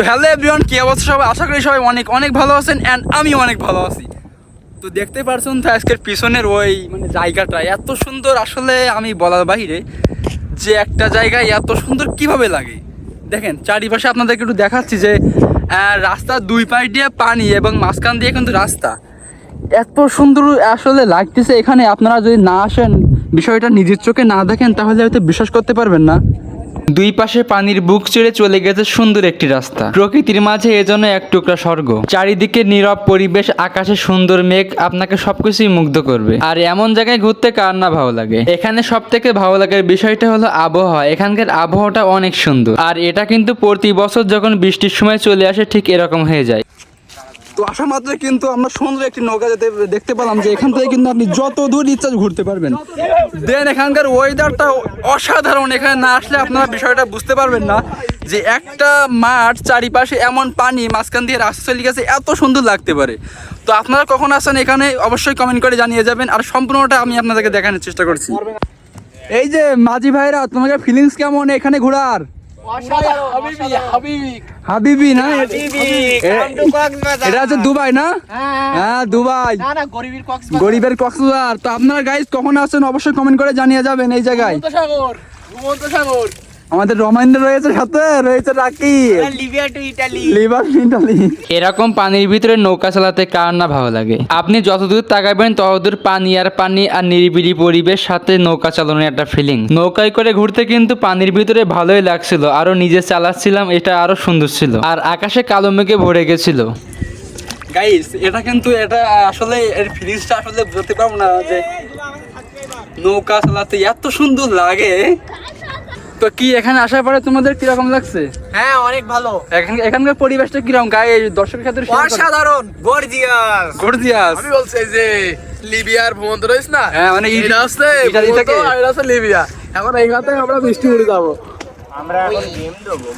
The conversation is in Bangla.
তো হ্যালো এভরিওয়ান কি অবস্থা সবাই? আশা করি সবাই অনেক অনেক ভালো আছেন অ্যান্ড আমি অনেক ভালো আছি। তো দেখতে পারছেন তো আজকের পিছনের ওই মানে জায়গাটা এত সুন্দর আসলে আমি বলার বাইরে যে একটা জায়গায় এত সুন্দর কীভাবে লাগে? দেখেন, চারিপাশে আপনাদেরকে একটু দেখাচ্ছি যে রাস্তার দুই পাশ দিয়ে পানি এবং মাঝখান দিয়ে কিন্তু রাস্তা। এত সুন্দর আসলে লাগতেছে এখানে। আপনারা যদি না আসেন, বিষয়টা নিজের চোখে না দেখেন, তাহলে হয়তো বিশ্বাস করতে পারবেন না। দুই পাশে পানির বুক ছেড়ে চলে গেছে সুন্দর একটি রাস্তা। প্রকৃতির মাঝে এজন্য এক টুকরা স্বর্গ। চারিদিকে নীরব পরিবেশ, আকাশে সুন্দর মেঘ আপনাকে সবকিছুই মুগ্ধ করবে। আর এমন জায়গায় ঘুরতে কার না ভালো লাগে? এখানে সব থেকে ভালো লাগার বিষয়টা হলো আবহাওয়া। এখানকার আবহাওয়াটা অনেক সুন্দর। আর এটা কিন্তু প্রতি বছর যখন বৃষ্টির সময় চলে আসে, ঠিক এরকম হয়ে যায়। তো আসা মাত্র কিন্তু আমরা সুন্দর একটি নৌকা যেতে দেখতে পেলাম যে এখান থেকে কিন্তু আপনি যত দূর ইচ্ছা ঘুরতে পারবেন। দেন এখানকার ওয়েদারটা অসাধারণ, এখানে না আসলে আপনারা বিষয়টা বুঝতে পারবেন না যে একটা মাঠ চারিপাশে এমন পানি, মাঝখান দিয়ে রাস্তা চলে গেছে, এত সুন্দর লাগতে পারে। তো আপনারা কখন আসেন এখানে অবশ্যই কমেন্ট করে জানিয়ে যাবেন আর সম্পূর্ণটা আমি আপনাদেরকে দেখানোর চেষ্টা করছি। এই যে মাঝি ভাইরা, তোমাদের ফিলিংস কেমন এখানে ঘোরার? হাবিবি না? এটা হচ্ছে দুবাই না? হ্যাঁ। দুবাই। গরিবের কক্সবাজার। তো আপনারা গাইজ কখন আসছেন? অবশ্যই কমেন্ট করে জানিয়ে যাবেন এই জায়গায়। আমাদের রমাইন্দ্র রয়েছে সাথে রয়েছে রাকি লিভার ইটালি এরকম পানির ভিতরে নৌকা চালাতে কার না ভালো লাগে? আপনি যতদূর তাকাবেন ততদূর পানি আর পানি আর নিরিবিলি পরিবেশ সাথে নৌকা চালানোর একটা ফিলিং নৌকায় করে ঘুরতে কিন্তু পানির ভিতরে ভালোই লাগছিল আরও নিজে চালাচ্ছিলাম এটা আরও সুন্দর ছিল। আর আকাশে কালো মেঘে ভরে গেছিল। গাইস এটা কিন্তু এটা আসলে এর ফিলিংসটা আসলে বুঝতে পারব না যে নৌকা চালাতে এত সুন্দর লাগে। তো কি এখানে আসার পরে তোমাদের কীরকম লাগছে? হ্যাঁ অনেক ভালো। এখানে এখানকার পরিবেশটা কীরকম? গায়ে দর্শকের ক্ষেত্রে অসাধারণ গর্জিয়াস। গর্জিয়াস। আমি বলছি এই যে লিবিয়ার ভ্রমণ রয়েছ না? হ্যাঁ মানে এটা হচ্ছে ইটালি থেকে। এটা হচ্ছে লিবিয়া। এখন এই থেকে আমরা মিষ্টি উড়ে যাব আমরা এখন গেম দেবো